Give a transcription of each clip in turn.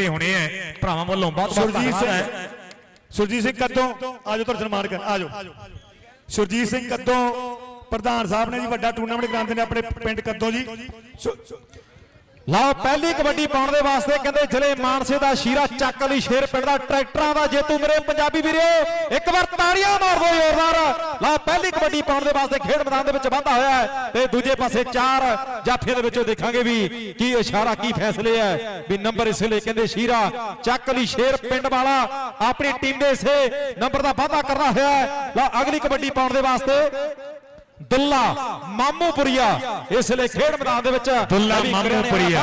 ਵੱਖਰੇ ਹੋਣੇ ਐ। ਭਰਾਵਾਂ ਵੱਲੋਂ ਬਹੁਤ ਬਹੁਤ ਸੁਰਜੀਤ ਧੰਨਵਾਦ ਸਿੰਘ ਹੈ ਸੁਰਜੀਤ ਸਿੰਘ ਕੱਦੋਂ ਆਜੋ ਤੁਹਾਡਾ ਸਨਮਾਨ ਕਰ ਆਜੋ। ਸੁਰਜੀਤ ਸਿੰਘ ਕੱਦੋਂ ਪ੍ਰਧਾਨ ਸਾਹਿਬ ਨੇ ਜੀ ਵੱਡਾ ਟੂਰਨਾਮੈਂਟ ਕਰਾਉਂਦੇ ਨੇ ਆਪਣੇ ਪਿੰਡ ਕੱਦੋਂ ਜੀ। ਸੁ- ਲਓ ਪਹਿਲੀ ਕਬੱਡੀ ਪਾਉਣ ਦੇ ਵਾਸਤੇ ਕਹਿੰਦੇ ਜ਼ਿਲ੍ਹੇ ਮਾਨਸੇ ਦਾ ਸ਼ੀਰਾ ਚੱਕ ਲਈ ਸ਼ੇਰ ਪਿੰਡ ਦਾ ਟਰੈਕਟਰਾਂ ਦਾ ਜੇਤੂ ਮੇਰੇ ਪੰਜਾਬੀ ਵੀਰੋ ਇੱਕ ਵਾਰ ਤਾੜੀਆਂ ਮਾਰ ਦਿਓ ਜ਼ੋਰਦਾਰ। ਪਹਿਲੀ ਕਬੱਡੀ ਪਾਉਣ ਦੇ ਵਾਸਤੇ ਖੇਡ ਮੈਦਾਨ ਦੇ ਵਿੱਚ ਵਾਧਾ ਹੋਇਆ ਹੈ ਤੇ ਦੂਜੇ ਪਾਸੇ ਚਾਰ ਜਾਫੀਆਂ ਦੇ ਵਿੱਚੋਂ ਦੇਖਾਂਗੇ ਵੀ ਕੀ ਇਸ਼ਾਰਾ, ਕੀ ਫੈਸਲੇ ਹੈ। ਵੀ ਨੰਬਰ ਇਸ ਲਈ ਕਹਿੰਦੇ ਸ਼ੀਰਾ, ਚੱਕ ਲਈ ਸ਼ੇਰ ਪਿੰਡ ਵਾਲਾ, ਆਪਣੀ ਟੀਮ ਦੇ ਇਸੇ ਨੰਬਰ ਦਾ ਵਾਧਾ ਕਰਨਾ ਹੋਇਆ ਹੈ। ਲਓ, ਅਗਲੀ ਕਬੱਡੀ ਪਾਉਣ ਦੇ ਵਾਸਤੇ ਦੁੱਲਾ ਮਾਮੂਪੁਰੀਆ। ਇਸ ਲਈ ਖੇਡ ਮੈਦਾਨ ਦੇ ਵਿੱਚ ਦੁੱਲਾ ਮਾਮੂਪੁਰੀਆ।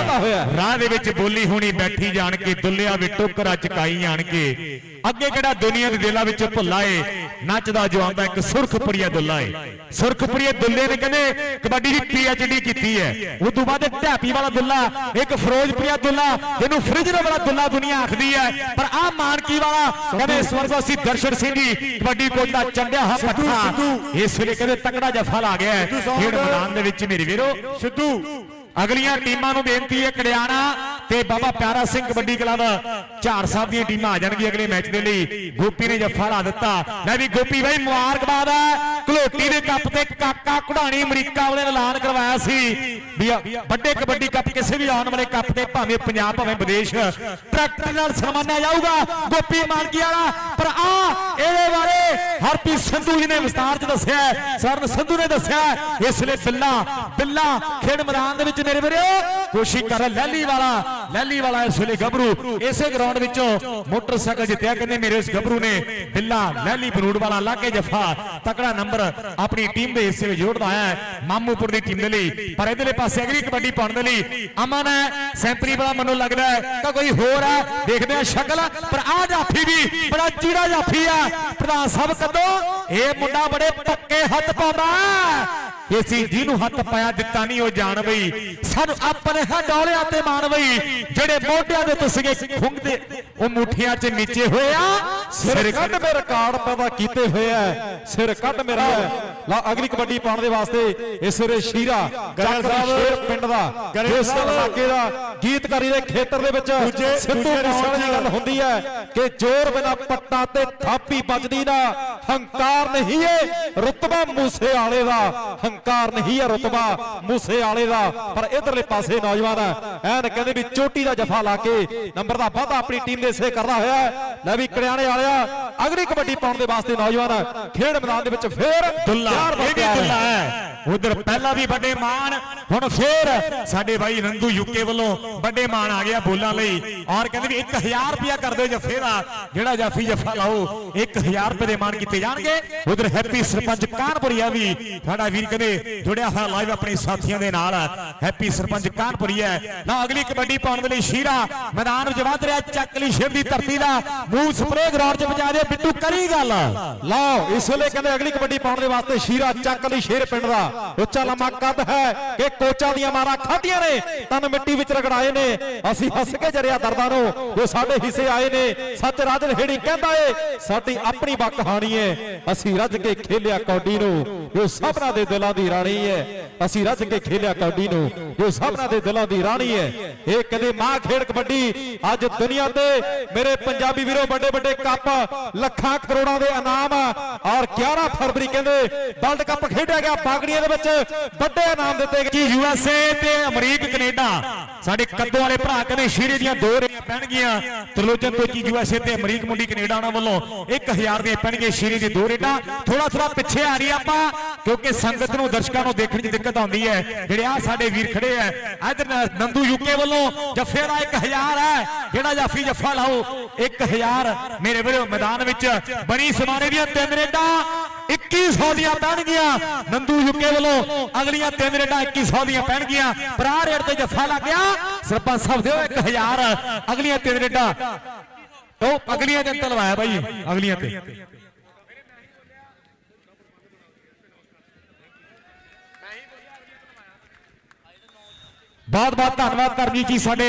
ਰਾਹ ਦੇ ਵਿੱਚ ਬੋਲੀ ਹੋਣੀ ਬੈਠੀ ਜਾਣ ਕੇ ਦੁੱਲਿਆ ਵੀ ਟੋਕਰਾ ਚਕਾਈ ਜਾਣ ਕੇ। ਅੱਗੇ ਕਿਹੜਾ ਦੁਨੀਆ ਦੇ ਦਿਲਾਂ ਵਿੱਚ ਭੁੱਲਾ ਏ? ਨੱਚਦਾ ਜੋ ਆਉਂਦਾ ਇੱਕ ਸੁਰਖਪੁਰੀਆ ਦੁੱਲਾ ਏ। ਸੁਰਖਪੁਰੀਆ ਦੁੱਲੇ ਨੇ ਕਹਿੰਦੇ ਕਬੱਡੀ ਦੀ ਪੀਐਚਡੀ ਕੀਤੀ ਹੈ। ਉਸ ਤੋਂ ਬਾਅਦ ਢਾਪੀ ਵਾਲਾ ਦੁੱਲਾ ਇੱਕ ਫਿਰੋਜ਼ਪੁਰੀਆ ਦੁੱਲਾ ਜਿਹਨੂੰ ਫ੍ਰਿਜ ਦੇ ਵਾਲਾ ਦੁੱਲਾ ਦੁਨੀਆ ਆਖਦੀ ਹੈ। ਪਰ ਆਹ ਮਾਨਕੀ ਵਾਲਾ ਕਹਿੰਦੇ ਸਵਰਗਵਾਸੀ ਦਰਸ਼ਨ ਸਿੰਘ ਜੀ ਕਬੱਡੀ ਕੋਚ ਦਾ ਚੰਡਿਆ ਹਾ ਪੱਠਾ। ਇਸ ਵੇਲੇ ਕਹਿੰਦੇ ਤਕੜਾ ਜਫਾ ਲਾ ਗਿਆ ਹੈ। ਖੇਡ ਮੈਦਾਨ ਦੇ ਵਿੱਚ ਮੇਰੇ ਵੀਰੋ। ਸਿੱਧੂ। ਅਗਲੀਆਂ ਟੀਮਾਂ ਨੂੰ ਬੇਨਤੀ ਹੈ ਕੜਿਆਣਾ ਤੇ ਬਾਬਾ ਪਿਆਰਾ ਸਿੰਘ ਕਬੱਡੀ ਕਲੱਬ। ਝਾੜ ਸਾਹਿਬ ਦੀਆਂ ਟੀਮਾਂ ਆ ਜਾਣਗੀਆਂ ਅਗਲੇ ਮੈਚ ਦੇ ਲਈ। ਗੋਪੀ ਨੇ ਜੱਫਾ ਲਾ ਦਿੱਤਾ। ਲੈ ਵੀ ਗੋਪੀ ਬਾਈ ਮੁਬਾਰਕਬਾਦ ਹੈ। ਘਲੋਟੀ ਦੇ ਕੱਪ ਤੇ ਕਾਕਾ ਕੁਢਾਣੀ ਅਮਰੀਕਾ ਵਾਲੇ ਨੇ ਐਲਾਨ ਕਰਵਾਇਆ ਸੀ ਵੀ ਆ ਵੱਡੇ ਕਬੱਡੀ ਕੱਪ ਕਿਸੇ ਵੀ ਆਉਣ ਵਾਲੇ ਕੱਪ ਤੇ ਭਾਵੇਂ ਪੰਜਾਬ, ਭਾਵੇਂ ਵਿਦੇਸ਼ ਟਰੈਕਟਰ ਨਾਲ ਸਨਮਾਨਿਆ ਜਾਊਗਾ, ਗੋਪੀ ਮਾਨਕੀ ਵਾਲਾ ਪਰ ਆ, ਇਹਦੇ ਬਾਰੇ ਹਰਪ੍ਰੀਤ ਸੰਧੂ ਜੀ ਨੇ ਵਿਸਤਾਰ ਚ ਦੱਸਿਆ ਹੈ। ਸਰਨ ਸੰਧੂ ਨੇ ਦੱਸਿਆ ਹੈ। ਇਸ ਲਈ ਬਿੱਲਾ ਬਿੱਲਾ ਖੇਡ ਮੈਦਾਨ ਦੇ ਵਿੱਚ ਮੇਰੇ ਵੀਰੋ, ਕੋਸ਼ਿਸ਼ ਕਰ ਰਿਹਾ ਲੈਲੀ ਵਾਲਾ ਲੈਲੀ ਵਾਲਾ ਇਸ ਵੇਲੇ ਗੱਭਰੂ ਇਸੇ ਗਰਾਊਂਡ ਵਿੱਚੋਂ ਮੋਟਰਸਾਈਕਲ ਜਿੱਤਿਆ, ਕਹਿੰਦੇ ਮੇਰੇ ਇਸ ਗੱਭਰੂ ਨੇ ਬਿੱਲਾ, ਲੈਲੀ ਬਰੂਡ ਵਾਲਾ ਲਾ ਕੇ ਜਫਾ, ਤਕੜਾ ਨੰਬਰ ਆਪਣੀ ਟੀਮ ਦੇ ਹਿੱਸੇ ਵਿੱਚ ਜੋੜਦਾ ਹੈ। ਮਾਮੂਪੁਰ ਦੀ ਟੀਮ ਦੇ ਲਈ। ਪਰ ਇਧਰਲੇ ਪਾਸੇ ਅਗਲੀ ਕਬੱਡੀ ਪਾਉਣ ਦੇ ਲਈ ਅਮਨ ਹੈ, ਸੈਂਪਰੀ ਵਾਲਾ ਮੈਨੂੰ ਲੱਗਦਾ ਹੈ ਕਿ ਕੋਈ ਹੋਰ ਹੈ। ਦੇਖਦੇ ਆ ਸ਼ਕਲ। ਪਰ ਆ ਜਾਫੀ ਵੀ ਬੜਾ ਚੀੜਾ ਜਾਫੀ ਆ। ਪ੍ਰਧਾਨ ਸਾਹਿਬ ਕਦੋਂ? ਇਹ ਮੁੰਡਾ ਬੜੇ ਪੱਕੇ ਹੱਥ ਪਾਉਂਦਾ ਇਸੀ ਜਿਹਨੂੰ ਹੱਥ ਪਾਇਆ ਦਿੱਤਾ ਨਹੀਂ ਉਹ ਜਾਣ ਬਈ। ਸਾਨੂੰ ਆਪਣੇ ਹਡੌਲਿਆਂ ਤੇ ਮਾਣ ਬਈ। ਜਿਹੜੇ ਮੋਢਿਆਂ ਦੇ ਤੁਸਗੇ ਖੁੰਗਦੇ ਉਹ ਮੁੱਠੀਆਂ 'ਚ ਨੀਚੇ ਹੋਏ ਆ। ਸਿਰ ਕੱਢ ਮੇ ਰਿਕਾਰਡ ਪੈਦਾ ਕੀਤੇ ਐ ਸਿਰ ਕੱਢ ਮੇਰਾ। ਲਾ ਅਗਲੀ ਕਬੱਡੀ ਪਾਉਣ ਦੇ ਵਾਸਤੇ ਇਸ ਸ਼ੀਰਾ ਚੱਕ ਸ਼ੇਰ ਪਿੰਡ ਦਾ। ਸਾਹਿਬ, ਇਲਾਕੇ ਦਾ ਗੀਤਕਾਰੀ ਦੇ ਖੇਤਰ ਦੇ ਵਿੱਚ ਸਿੱਧੂ ਰਿਸਰਚ ਦੀ ਗੱਲ ਹੁੰਦੀ ਹੈ ਕਿ ਜ਼ੋਰ ਬਿਨਾ ਪੱਟਾਂ ਤੇ ਥਾਪੀ ਵੱਜਦੀ ਨਾ ਹੰਕਾਰ ਨਹੀਂ ਏ। ਰੁਤਬਾ ਮੂਸੇ ਵਾਲੇ ਦਾ ਹੰਕਾਰ ਨਹੀਂ ਹੈ ਰੁਤਬਾ ਮੂਸੇ ਵਾਲੇ ਦਾ ਪਰ ਇਧਰਲੇ ਪਾਸੇ ਨੌਜਵਾਨ ਐਨ ਕਹਿੰਦੇ ਵੀ ਚੋਟੀ ਦਾ ਜਫਾ ਲਾ ਕੇ ਨੰਬਰ ਦਾ ਵਾਧਾ ਆਪਣੀ ਟੀਮ ਦੇ ਹਿੱਸੇ ਕਰਦਾ ਹੋਇਆ ਹੈ। ਲੈ ਵੀ ਕੜਿਆਣੇ ਵਾਲਿਆ ਅਗਲੀ ਕਬੱਡੀ ਪਾਉਣ ਦੇ ਵਾਸਤੇ ਨੌਜਵਾਨ ਖੇਡ ਮੈਦਾਨ ਦੇ ਵਿੱਚ ਫੇਰ ਦੁੱਲਾ ਇਹ ਵੀ। ਦੁੱਲਾ ਹੈ ਉਧਰ ਪਹਿਲਾਂ ਵੀ ਵੱਡੇ ਮਾਨ ਹੁਣ ਫੇਰ ਸਾਡੇ ਭਾਈ ਰੰਦੂ ਯੂਕੇ ਵੱਲੋਂ ਵੱਡੇ ਮਾਨ ਆ ਗਿਆ ਬੋਲਾਂ ਲਈ। ਔਰ ਕਹਿੰਦੇ ਵੀ 1000 ਰੁਪਿਆ ਕਰ ਦਿਓ ਜਫੇ ਦਾ ਜਿਹੜਾ ਜਾਫੀ ਜਫਾ ਲਾਓ 1000 ਰੁਪਏ ਦੇ ਮਾਨ ਕੀਤੇ ਜਾਣਗੇ। ਉਧਰ ਹੈਪੀ ਸਰਪੰਚ ਕਾਨਪੁਰੀਆ ਵੀ ਸਾਡਾ ਵੀਰ ਕਹਿੰਦੇ ਜੁੜਿਆ ਹੋਇਆ ਲਾਈਵ ਆਪਣੇ ਸਾਥੀਆਂ ਦੇ ਨਾਲ। ਹੈਪੀ ਸਰਪੰਚ ਕਾਨਪੁਰੀਆ ਨਾ ਅਗਲੀ ਕਬੱਡੀ ਪਾਉਣ ਦੇ ਲਈ ਸ਼ੀਰਾ। ਮੈਦਾਨ ਵਿੱਚ ਵੱਧ ਰਿਹਾ, ਚੱਕ ਲਈ ਸ਼ਿਵ ਦੀ ਧਰਤੀ ਦਾ। ਮੂੰਹ ਸਪਰੇ ਗਰਾਊਂਡ 'ਚ ਵਜਾ ਦੇ, ਬਿੱਟੂ ਕਰੀ ਗੱਲ। ਲਓ, ਇਸ ਵੇਲੇ ਕਹਿੰਦੇ ਅਗਲੀ ਕਬੱਡੀ ਪਾਉਣ ਦੇ ਵਾਸਤੇ ਸ਼ੀਰਾ ਚੱਕ ਲਈ ਸ਼ੇਰ ਪਿੰਡ ਦਾ। ਉੱਚਾ ਲੰਮਾ ਕੱਦ ਹੈ ਕਿ ਕੋਚਾਂ ਦੀਆਂ ਮਾਰਾਂ ਖਾਧੀਆਂ ਨੇ। ਤਨ ਮਿੱਟੀ ਵਿੱਚ ਰਗੜਾਏ ਨੇ। ਅਸੀਂ ਹੱਸ ਕੇ ਜਰਿਆ ਦਰਦਾਂ ਨੂੰ। ਜੋ ਸਾਡੇ ਹਿੱਸੇ ਆਏ ਨੇ, ਸੱਚ ਰਾਜ ਹੇੜੀ ਕਹਿੰਦਾ ਏ, ਸਾਡੀ ਆਪਣੀ ਬੱਕ ਹਾਣੀ ਏ। ਅਸੀਂ ਰੱਜ ਕੇ ਖੇਲਿਆ ਕੌਡੀ ਨੂੰ, ਜੋ ਸਭਨਾ ਦੇ ਦਿਲਾਂ ਦੀ ਰਾਣੀ ਏ। ਅਸੀਂ ਰੱਜ ਕੇ ਖੇਲਿਆ ਕੌਡੀ ਨੂੰ, ਜੋ ਸਭਨਾ ਦੇ ਦਿਲਾਂ ਦੀ ਰਾਣੀ ਏ। ਇਹ ਕਦੇ ਮਾਂ ਖੇਡ ਕਬੱਡੀ, ਅੱਜ ਦੁਨੀਆ ਤੇ ਮੇਰੇ ਪੰਜਾਬੀ ਵੀਰੋ ਵੱਡੇ ਵੱਡੇ ਕੱਪ ਲੱਖਾਂ ਕਰੋੜਾਂ ਦੇ ਇਨਾਮ ਔਰ 11 ਫਰਵਰੀ ਕਹਿੰਦੇ, ਵਰਲਡ ਕੱਪ ਖੇਡਿਆ ਗਿਆ, ਬਾਗੜੀਆਂ ਦੇ ਵਿੱਚ ਵੱਡੇ ਇਨਾਮ ਦਿੱਤੇ ਗਏ। ਕਿ ਯੂਐਸਏ ਤੇ ਅਮਰੀਕ ਕੈਨੇਡਾ ਸਾਡੇ ਕੱਦੋਂ ਵਾਲੇ ਭਰਾ ਕਹਿੰਦੇ ਸ਼ੀਰੇ ਦੀਆਂ ਦੋ ਰੇਆਂ ਪੈਣਗੀਆਂ। ਤਰਲੋਚਨ ਤੋਚੀ ਯੂਐਸਏ ਤੇ ਅਮਰੀਕ ਮੁੰਡੀ ਕੈਨੇਡਾ ਉਹਨਾਂ ਵੱਲੋਂ 1000 ਦੀਆਂ ਪੈਣਗੀਆਂ ਸ਼ੀਰੇ ਦੀ ਦੋ ਰੇਟਾਂ। ਥੋੜਾ ਥੋੜਾ ਪਿੱਛੇ ਆ ਰਹੀ ਆਪਾਂ ਕਿਉਂਕਿ ਸੰਗਤ ਨੂੰ ਦਰਸ਼ਕਾਂ ਨੂੰ ਦੇਖਣ 'ਚ ਦਿੱਕਤ ਆਉਂਦੀ ਹੈ। ਜਿਹੜੇ ਆ ਸਾਡੇ ਵੀਰ ਖੜੇ ਆ ਇਧਰ ਨੰਦੂ ਯੂਕੇ ਵੱਲੋਂ ਜੱਫੇ ਦਾ 1000 ਹੈ। ਜਿਹੜਾ ਜਾਫੀ ਜੱਫਾ ਲਾਓ 1000 ਮੇਰੇ ਵੀਰੋ ਮੈਦਾਨ ਵਿੱਚ ਬਣੀ ਸਮਾਨੇ ਦੀਆਂ ਤਿੰਨ ਰੇਟਾਂ। 2100 ਦੀਆਂ ਪੈਣਗੀਆਂ। ਨੰਦੂ ਯੁਕੇ ਵੱਲੋਂ ਅਗਲੀਆਂ ਤਿੰਨ ਰੇਡਾਂ 2100 ਦੀਆਂ ਪੈਣਗੀਆਂ। ਪਰ ਆਹ ਰੇਡ ਤੇ ਜੱਫਾ ਲੱਗ ਗਿਆ। ਸਰਪੰਚ ਸਾਹਿਬ ਦਿਓ 1000 ਅਗਲੀਆਂ ਤਿੰਨ ਰੇਡਾਂ। ਉਹ ਅਗਲੀਆਂ ਤੇ ਅੰਤਰ ਲਵਾਇਆ ਬਾਈ, ਅਗਲੀਆਂ ਤੇ। ਬਹੁਤ ਬਹੁਤ ਧੰਨਵਾਦ ਕਰਮਜੀਤ ਜੀ ਸਾਡੇ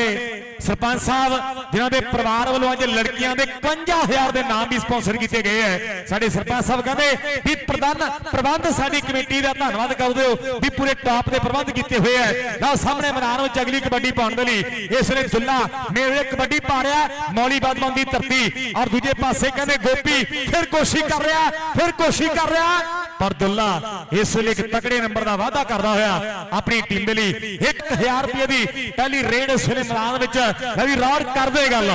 ਸਰਪੰਚ ਸਾਹਿਬ, ਜਿਨ੍ਹਾਂ ਦੇ ਪਰਿਵਾਰ ਵੱਲੋਂ ਅੱਜ ਲੜਕੀਆਂ ਦੇ 51000 ਦੇ ਨਾਮ ਵੀ ਸਪਾਂਸਰ ਕੀਤੇ ਗਏ ਹੈ। ਸਾਡੇ ਸਰਪੰਚ ਸਾਹਿਬ ਕਹਿੰਦੇ ਵੀ ਪ੍ਰਧਾਨ ਪ੍ਰਬੰਧ ਸਾਡੀ ਕਮੇਟੀ ਦਾ ਧੰਨਵਾਦ ਕਰਦੇ ਹੋ ਵੀ ਪੂਰੇ ਟਾਪ ਦੇ ਪ੍ਰਬੰਧ ਕੀਤੇ ਹੋਏ ਹੈ। ਲਓ, ਸਾਹਮਣੇ ਮੈਦਾਨ ਵਿੱਚ ਅਗਲੀ ਕਬੱਡੀ ਪਾਉਣ ਦੇ ਲਈ ਇਸ ਵੇਲੇ ਦੁੱਲਾ ਮੇਰੇ ਕਬੱਡੀ ਪਾ ਰਿਹਾ, ਮੌਲੀ ਬਾਦਮਾਨ ਦੀ ਧਰਤੀ। ਔਰ ਦੂਜੇ ਪਾਸੇ ਕਹਿੰਦੇ ਗੋਪੀ, ਫਿਰ ਕੋਸ਼ਿਸ਼ ਕਰ ਰਿਹਾ, ਫਿਰ ਕੋਸ਼ਿਸ਼ ਕਰ ਰਿਹਾ। ਪਰ ਦੁੱਲਾ ਇਸ ਵੇਲੇ ਇੱਕ ਤਕੜੇ ਨੰਬਰ ਦਾ ਵਾਅਦਾ ਕਰਦਾ ਹੋਇਆ, ਆਪਣੀ ਟੀਮ ਦੇ ਲਈ। 1000 ਰੁਪਏ ਦੀ ਪਹਿਲੀ ਰੇਡ ਇਸ ਵੇਲੇ ਮੈਦਾਨ ਵਿੱਚ ਲੈ ਵੀ ਰੌੜ ਕਰ ਗੱਲ।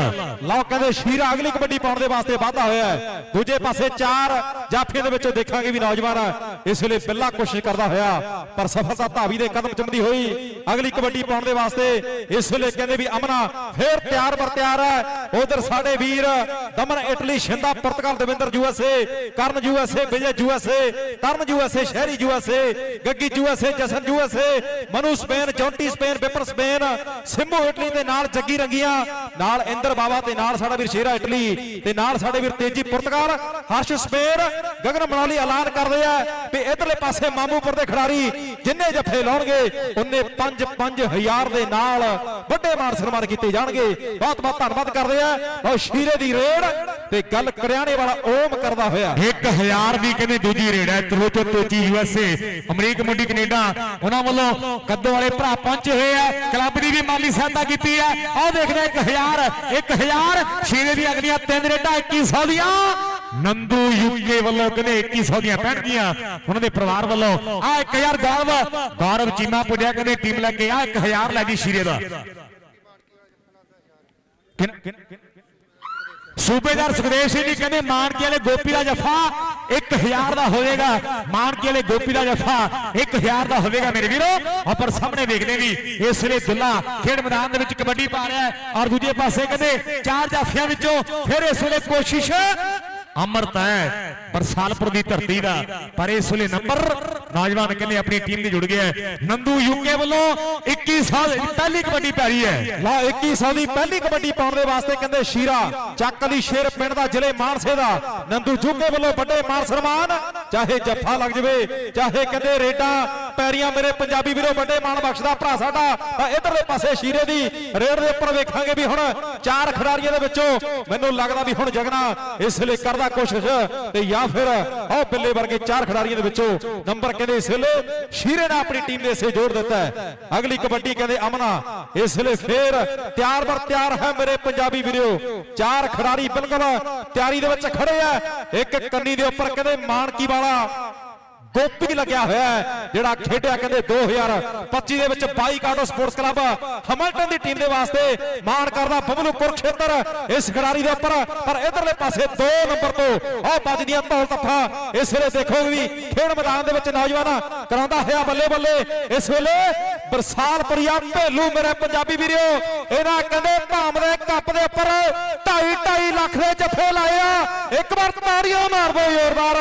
ਲਓ ਕਹਿੰਦੇ ਸ਼ੀਰਾ ਅਗਲੀ ਕਬੱਡੀ ਪਾਉਣ ਦੇ ਵਾਸਤੇ ਵਾਧਾ ਹੋਇਆ ਹੈ। ਦੂਜੇ ਪਾਸੇ ਚਾਰ ਜਾਫੀਆਂ ਦੇ ਵਿੱਚੋਂ ਦੇਖਾਂਗੇ ਵੀ ਨੌਜਵਾਨ ਇਸ ਵੇਲੇ ਬਿੱਲਾ ਕੋਸ਼ਿਸ਼ ਕਰਦਾ ਹੋਇਆ, ਪਰ ਸਫਲਤਾ ਧਾਵੀ ਦੇ ਕਦਮ ਚੁੰਮਦੀ ਹੋਈ ਅਗਲੀ ਕਬੱਡੀ ਪਾਉਣ ਦੇ ਵਾਸਤੇ ਇਸ ਵੇਲੇ ਕਹਿੰਦੇ ਵੀ ਅਮਨਾ ਫੇਰ ਤਿਆਰ ਬਰ ਤਿਆਰ ਹੈ। ਉਧਰ ਸਾਡੇ ਵੀਰ Daman Italy, Shinda, Portugal, Davinder USA Karan USA Vijay USA Taran USA Shehri USA Gaggi USA Jasan USA Manu Spain Jonty Spain Paper Spain, Simmu Italy ਦੇ ਨਾਲ ਜੱਗੀ ਰੰਗੀਆਂ, ਨਾਲ ਇੰਦਰ ਬਾਵਾ ਤੇ ਨਾਲ ਸਾਡਾ ਵੀਰ ਸ਼ੇਰਾ ਇਟਲੀ, ਤੇ ਨਾਲ ਸਾਡੇ ਵੀਰ ਤੇਜੀ ਪੁਰਤਗਾਲ, ਹਰਸ਼ ਸਪੇਨ, ਗਗਨ ਮਨਾਲੀ ਐਲਾਨ ਕਰਦੇ ਆ ਵੀ ਇਧਰਲੇ ਪਾਸੇ ਮਾਮੂਪੁਰ ਦੇ ਖਿਡਾਰੀ ਜਿੰਨੇ ਜੱਫੇ ਲਾਉਣਗੇ, ਉਹਨੇ 5-5000 ਦੇ ਨਾਲ ਵੱਡੇ ਮਾਨ ਸਨਮਾਨ ਕੀਤੇ ਜਾਣਗੇ। ਬਹੁਤ ਬਹੁਤ ਧੰਨਵਾਦ ਕਰਦੇ ਆ। ਲਓ, ਸ਼ੀਰੇ ਦੀ ਰੇਡ ਤੇ ਗੱਲ ਕਰਿਆਣੇ ਵਾਲਾ ਓਮ ਕਰਦਾ ਹੋਇਆ। 1000 ਦੀ ਕਹਿੰਦੇ ਦੂਜੀ ਰੇਡ ਹੈ ਤਰੋਚੋ ਤੋਚੀ ਯੂਐਸਏ ਅਮਰੀਕ ਮੁੰਡੀ ਕੈਨੇਡਾ, ਉਹਨਾਂ ਵੱਲੋਂ ਕੱਦੋ ਵਾਲੇ ਭਰਾ ਪਹੁੰਚੇ ਹੋਏ ਆ, ਕਲੱਬ ਦੀ ਵੀ ਮਾਲੀ ਸਹਾਇਤਾ ਕੀਤੀ ਹੈ ਆਹ ਦੇਖਦੇ 1000 1000 ਸ਼ੀਰੇ ਦੀ ਅਗਲੀਆਂ ਤਿੰਨ ਰੇਡਾਂ 2100 ਦੀਆਂ। ਨੰਦੂ ਯੂਕੇ ਵੱਲੋਂ ਕਹਿੰਦੇ 2100 ਦੀਆਂ ਪੈਣਗੀਆਂ ਉਹਨਾਂ ਦੇ ਪਰਿਵਾਰ ਵੱਲੋਂ। ਆ 1000 ਗੌਰਵ ਗੌਰਵ ਚੀਮਾ ਪੁੱਜਿਆ, ਕਹਿੰਦੇ ਟੀਮ ਲੈ ਕੇ ਆ 1000 ਲੈ ਜੀ ਸ਼ੀਰੇ ਦਾ। ਕਿਨ- ਕਿਨ- ਸੂਬੇਦਾਰ ਸੁਖਦੇਵ ਸਿੰਘ ਜੀ ਕਹਿੰਦੇ, ਮਾਨਕੀ ਵਾਲੇ ਗੋਪੀ ਦਾ ਜਫਾ 1000 ਦਾ ਹੋਵੇਗਾ। ਮਾਨਕੀ ਵਾਲੇ ਗੋਪੀ ਦਾ ਜਫਾ 1000 ਦਾ ਹੋਵੇਗਾ ਮੇਰੇ ਵੀਰੋ। ਉੱਪਰ ਸਾਹਮਣੇ ਵੇਖਦੇ ਵੀ ਇਸ ਵੇਲੇ ਦੁੱਲਾ ਖੇਡ ਮੈਦਾਨ ਦੇ ਵਿੱਚ ਕਬੱਡੀ ਪਾ ਰਿਹਾ ਔਰ ਦੂਜੇ ਪਾਸੇ ਕਹਿੰਦੇ, ਚਾਰ ਜਾਫੀਆਂ ਵਿੱਚੋਂ ਫਿਰ ਇਸ ਵੇਲੇ ਕੋਸ਼ਿਸ਼ ਅਮਰਤ ਹੈ ਬਰਸਾਲਪੁਰ ਦੀ ਧਰਤੀ ਦਾ, ਪਰ ਇਸ ਵੇਲੇ ਨੰਬਰ ਨੌਜਵਾਨ ਕਹਿੰਦੇ ਆਪਣੀ ਟੀਮ ਦੇ ਜੁੜ ਗਿਆ ਨੰਦੂ ਯੂਕੇ ਵੱਲੋਂ 21 ਸਾਲ ਪਹਿਲੀ ਕਬੱਡੀ ਪੈ ਰਹੀ ਹੈ। ਲਾ 2100 ਦੀ ਪਹਿਲੀ ਕਬੱਡੀ ਪਾਉਣ ਦੇ ਵਾਸਤੇ ਕਹਿੰਦੇ ਸ਼ੀਰਾ, ਚੱਕ ਅਲੀ ਸ਼ੇਰ ਪਿੰਡ ਦਾ ਜ਼ਿਲ੍ਹੇ ਮਾਨਸੇ ਦਾ। ਨੰਦੂ ਜੁਗੇ ਵੱਲੋਂ ਵੱਡੇ ਮਾਨ ਸਨਮਾਨ, ਚਾਹੇ ਜੱਫਾ ਲੱਗ ਜਵੇ, ਚਾਹੇ ਕਹਿੰਦੇ ਰੇਟਾ ਪੈਰੀਆਂ ਮੇਰੇ ਪੰਜਾਬੀ ਵੀਰੋ, ਵੱਡੇ ਮਾਨ ਬਖਸ਼ਦਾ ਭਰਾ ਸਾਡਾ। ਇਧਰਲੇ ਪਾਸੇ ਸ਼ੀਰੇ ਦੀ ਰੇਡ ਦੇ ਉੱਪਰ ਵੇਖਾਂਗੇ ਵੀ ਹੁਣ ਚਾਰ ਖਿਡਾਰੀਆਂ ਦੇ ਵਿੱਚੋਂ ਮੈਨੂੰ ਲੱਗਦਾ ਵੀ ਹੁਣ ਜਗਨਾ ਇਸ ਲਈ ਕਰਦਾ ਕੋਸ਼ਿਸ਼ ਤੇ ਜਾਂ ਫਿਰ ਉਹ ਬਿੱਲੇ ਵਰਗੇ ਚਾਰ ਖਿਡਾਰੀਆਂ ਦੇ ਵਿੱਚੋਂ ਨੰਬਰ ਕਹਿੰਦੇ ਇਸ ਵੇਲੇ ਸ਼ੀਰੇ ਨੇ ਆਪਣੀ ਟੀਮ ਦੇ ਹਿੱਸੇ ਜੋੜ ਦਿੱਤਾ ਅਗਲੀ ਕਬੱਡੀ ਕਹਿੰਦੇ ਅਮਨਾ, ਇਸ ਵੇਲੇ ਫੇਰ ਤਿਆਰ ਬਰ ਤਿਆਰ ਹੈ ਮੇਰੇ ਪੰਜਾਬੀ ਵੀਰੋ। ਚਾਰ ਖਿਡਾਰੀ ਬਿਲਕੁਲ ਤਿਆਰੀ ਦੇ ਵਿੱਚ ਖੜੇ ਆ। ਇੱਕ ਕੰਨੀ ਦੇ ਉੱਪਰ ਕਹਿੰਦੇ ਮਾਨਕੀ ਵਾਲਾ ਗੋਪੀ ਲੱਗਿਆ ਹੋਇਆ ਹੈ, ਜਿਹੜਾ ਖੇਡਿਆ ਕਹਿੰਦੇ 2025 ਦੇ ਵਿੱਚ bike auto sports club Hamilton ਦੀ ਟੀਮ ਦੇ ਵਾਸਤੇ ਮਾਣ ਕਰਦਾ ਬਬਲੂ ਕੁਰਖੇਤਰ ਇਸ ਖਿਡਾਰੀ ਦੇ ਉੱਪਰ। ਪਰ ਇਧਰਲੇ ਪਾਸੇ 2 ਨੰਬਰ ਤੋਂ ਉਹ ਵੱਜਦੀਆਂ ਧੌਲ ਤੱਫਾ ਇਸ ਵੇਲੇ ਦੇਖੋ ਵੀ ਖੇਡ ਮੈਦਾਨ ਦੇ ਵਿੱਚ ਨੌਜਵਾਨ ਕਰਾਉਂਦਾ ਹੋਇਆ ਬੱਲੇ ਬੱਲੇ। ਇਸ ਵੇਲੇ ਬਰਸਾਲਪੁਰੀਆ ਭੇਲੂ ਮੇਰੇ ਪੰਜਾਬੀ ਵੀਰਿਓ ਇਹਨਾਂ ਕਹਿੰਦੇ ਧਾਮ ਦੇ ਕੱਪ ਦੇ ਉੱਪਰ 2.5 2.5 ਲੱਖ ਦੇ ਜੱਫੇ ਲਾਏ ਆ। ਇੱਕ ਵਾਰ ਤਾੜੀਆਂ ਮਾਰ ਦਿਓ ਜ਼ੋਰਦਾਰ।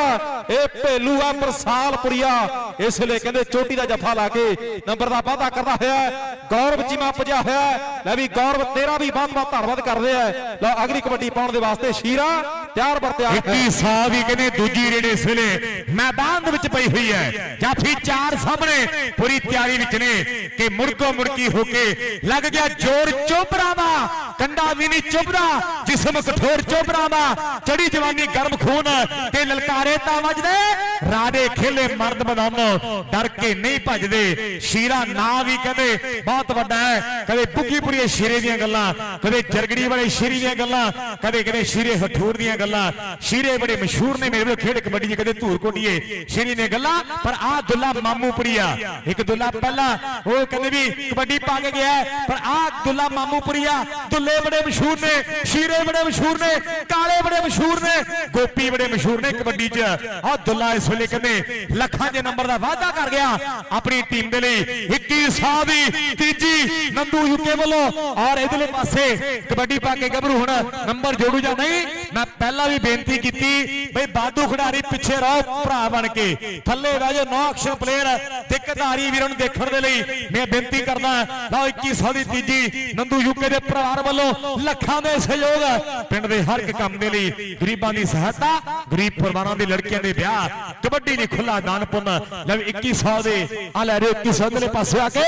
ਇਹ ਭੇਲੂ ਆ ਬਰਸਾਲਪੁਰੀਆ ਇਸ ਵੇਲੇ ਕਹਿੰਦੇ ਚੋਟੀ ਦਾ ਜੱਫਾ ਲਾ ਕੇ ਨੰਬਰ ਦਾ ਵਾਅਦਾ ਕਰਦਾ ਹੋਇਆ। ਗੌਰਵ ਚੀਮਾ ਪੁੱਜਿਆ ਹੋਇਆ। ਲੈ ਵੀ ਗੌਰਵ ਤੇਰਾ ਵੀ ਬਹੁਤ ਬਹੁਤ ਧੰਨਵਾਦ ਕਰਦੇ ਆ। ਲਓ ਅਗਲੀ ਕਬੱਡੀ ਪਾਉਣ ਦੇ ਵਾਸਤੇ ਸ਼ੀਰਾ ਤਿਆਰ ਬਰ ਤਿਆਰ ਹੈ। 21 ਸਾਲ ਦੀ ਕਹਿੰਦੇ ਦੂਜੀ ਰੇਡ ਇਸ ਵੇਲੇ ਮੈਦਾਨ ਦੇ ਵਿੱਚ ਪਈ ਹੋਈ ਹੈ। ਜਾਫੀ ਚਾਰ ਸਾਹਮਣੇ ਪੂਰੀ ਤਿਆਰੀ ਵਿੱਚ ਨੇ ਕਿ ਮੁੜਕੋ ਮੁੜਕੀ ਹੋ ਕੇ ਲੱਗ ਗਿਆ ਜ਼ੋਰ ਚੋਬਰਾ ਦਾ ਕੰਡਾ ਵੀ ਨਹੀਂ ਚੁੱਭਦਾ, ਜਿਸਮ ਕਠੋਰ ਚੋਬਰਾ ਦਾ ਚੜੀ ਜਵਾਨੀ ਗਰਮ ਖੂਨ ਤੇ ਲਲਕਾਰੇ ਤਾਂ ਵੱਜਦੇ ਰਾਜੇ ਖੇਲੇ ਮਰਦ ਮੈਦਾਨੋਂ ਡਰ ਕੇ ਨਹੀਂ ਭੱਜਦੇ। ਸ਼ੀਰਾ ਨਾਂ ਵੀ ਕਹਿੰਦੇ ਬਹੁਤ ਵੱਡਾ ਹੈ। ਕਦੇ ਬੁੱਗੀਪੁਰੀਏ ਸ਼ੀਰੇ ਦੀਆਂ ਗੱਲਾਂ, ਕਦੇ ਜਰਗੜੀ ਵਾਲੇ ਸ਼ੀਰੀ ਦੀਆਂ ਗੱਲਾਂ, ਕਦੇ ਕਦੇ ਸ਼ੀਰੇ ਹਠੂਰ ਦੀਆਂ ਗੱਲਾਂ। ਸ਼ੀਰੇ ਬੜੇ ਮਸ਼ਹੂਰ ਨੇ ਮੇਰੇ ਕੋਲ ਖੇਡ ਕਬੱਡੀ ਦੀ, ਕਦੇ ਧੂਰ ਕੋਟੀਏ ਸ਼ੀਰੀ ਨੇ ਗੱਲਾਂ। ਪਰ ਆ ਦੁੱਲਾ ਮਾਮੂਪੁਰੀਆ ਇੱਕ ਦੁੱਲਾ ਪਹਿਲਾ, ਉਹ ਕਹਿੰਦੇ ਵੀ ਕਬੱਡੀ ਪਾ ਕੇ ਗਿਆ ਪਰ ਆ ਦੁੱਲਾ ਮਾਮੂਪੁਰੀਆ ਦੁੱਲੇ ਬੜੇ ਮਸ਼ਹੂਰ ਨੇ, ਸ਼ੀਰੇ ਬੜੇ ਮਸ਼ਹੂਰ ਨੇ, ਕਾਲੇ ਬੜੇ ਮਸ਼ਹੂਰ ਨੇ, ਗੋਪੀ ਬੜੇ ਮਸ਼ਹੂਰ ਨੇ ਕਬੱਡੀ 'ਚ। ਆ ਦੁੱਲਾ ਇਸ ਵੇਲੇ ਕਹਿੰਦੇ ਲੱਖਾਂ ਦੇ ਨੰਬਰ ਦਾ ਵਾਅਦਾ ਕਰ ਗਿਆ ਆਪਣੀ ਟੀਮ ਦੇ ਲਈ। 21 ਸਾਲ ਦੀ, ਤੀਜੀ ਨੰਦੂ ਯੂਕੇ ਵੱਲੋਂ। ਔਰ ਇਧਰਲੇ ਪਾਸੇ ਕਬੱਡੀ ਪਾ ਕੇ ਗੱਭਰੂ ਹੁਣ ਨੰਬਰ ਜੋੜੂ ਜਾਂ ਨਹੀਂ, ਮੈਂ ਪਹਿਲਾਂ ਵੀ ਬੇਨਤੀ ਕੀਤੀ, ਬਈ ਬਾਦੂ ਖਿਡਾਰੀ ਪਿੱਛੇ ਰਹੋ, ਭਰਾ ਬਣ ਕੇ। ਥੱਲੇ ਬਹਿ ਜਾਓ, ਨੌ ਅਕਸ਼ਰ ਪਲੇਅਰ ਦਿੱਕਤਧਾਰੀ ਵੀਰਾਂ ਨੂੰ ਦੇਖਣ ਦੇ ਲਈ ਮੈਂ ਬੇਨਤੀ ਕਰਦਾ। ਲਓ 2100 ਦੀ ਤੀਜੀ ਨੰਦੂ ਯੂਕੇ ਦੇ ਪਰਿਵਾਰ ਵੱਲੋਂ ਵੱਲੋਂ ਲੱਖਾਂ ਦੇ ਸਹਿਯੋਗ ਪਿੰਡ ਦੇ ਹਰ ਇੱਕ ਕੰਮ ਦੇ ਲਈ ਗਰੀਬਾਂ ਦੀ ਸਹਾਇਤਾ, ਗਰੀਬ ਪਰਿਵਾਰਾਂ ਦੇ ਲੜਕੀਆਂ ਦੇ ਵਿਆਹ, ਕਬੱਡੀ ਦੀ ਖੁੱਲਾ ਦਾਨ ਪੁੰਨ। ਲੈ ਵੀ 2100 ਦੇ, ਆ ਲੈ ਰਹੇ 2100 ਦੇ ਪਾਸੇ ਆ ਕੇ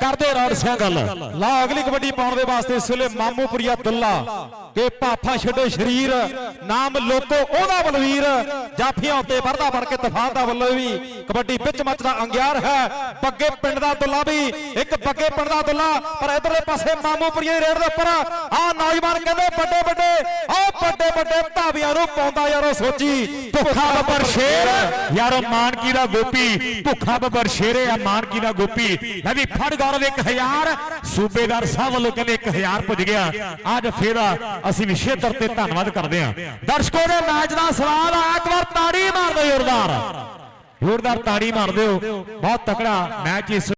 ਕਰਦੇ ਰੌੜ ਸਿਆ ਗੱਲ। ਲਾ ਅਗਲੀ ਕਬੱਡੀ ਪਾਉਣ ਦੇ ਵਾਸਤੇ ਇਸ ਵੇਲੇ ਮਾਮੂਪੁਰੀਆ ਦੁੱਲਾ। ਕਿ ਪਾਫਾ ਛੱਡੋ ਸ਼ਰੀਰ, ਨਾਮ ਲੋਕੋ ਉਹਦਾ ਬਲਵੀਰ। ਜਾਫੀਆਂ ਉੱਤੇ ਵਰਦਾ ਬਣ ਕੇ ਤੂਫਾਨ ਦਾ ਵੱਲੋਂ ਵੀ ਕਬੱਡੀ ਵਿੱਚ ਮੱਚਦਾ ਅੰਗਿਆਰ ਹੈ। ਬੱਗੇ ਪਿੰਡ ਦਾ ਦੁੱਲਾ ਵੀ, ਇੱਕ ਬੱਗੇ ਪਿੰਡ ਦਾ ਦੁੱਲਾ, ਪਰ ਇਧਰਲੇ ਪਾਸੇ ਮਾਮੂਪੁਰੀਆ ਰੇਡ ਦੇ ਉੱਪਰ। ਆ ਨੌਜਵਾਨ ਕਹਿੰਦੇ ਵੱਡੇ ਵੱਡੇ ਆ ਵੱਡੇ ਵੱਡੇ ਧਾਵੀਆਂ ਨੂੰ ਪਾਉਂਦਾ ਯਾਰੋ ਸੋਚੀ। ਭੁੱਖਾ ਬੱਬਰ ਸ਼ੇਰ, ਯਾਰੋ ਮਾਨਕੀ ਦਾ ਗੋਪੀ। ਭੁੱਖਾ ਬੱਬਰ ਸ਼ੇਰੇ ਆ ਮਾਨਕੀ ਦਾ ਗੋਪੀ। ਲੈ ਵੀ ਫੜ ਗੌਰਵ 1000 ਸੂਬੇਦਾਰ ਸਾਹਿਬ ਵੱਲੋਂ ਕਹਿੰਦੇ 1000 ਪੁੱਜ ਗਿਆ। ਅੱਜ ਫੇਰ ਅਸੀਂ ਵਿਸ਼ੇ ਤੌਰ ਤੇ ਧੰਨਵਾਦ ਕਰਦੇ ਹਾਂ। ਦਰਸ਼ਕੋ ਦੇ ਮੈਚ ਦਾ ਸਵਾਲ ਆ ਇੱਕ ਵਾਰ ਤਾੜੀ ਮਾਰ ਦਿਓ ਜ਼ੋਰਦਾਰ। ਜ਼ੋਰਦਾਰ ਤਾੜੀ ਮਾਰ ਦਿਓ ਬਹੁਤ ਤਕੜਾ ਮੈਚ ਇਸ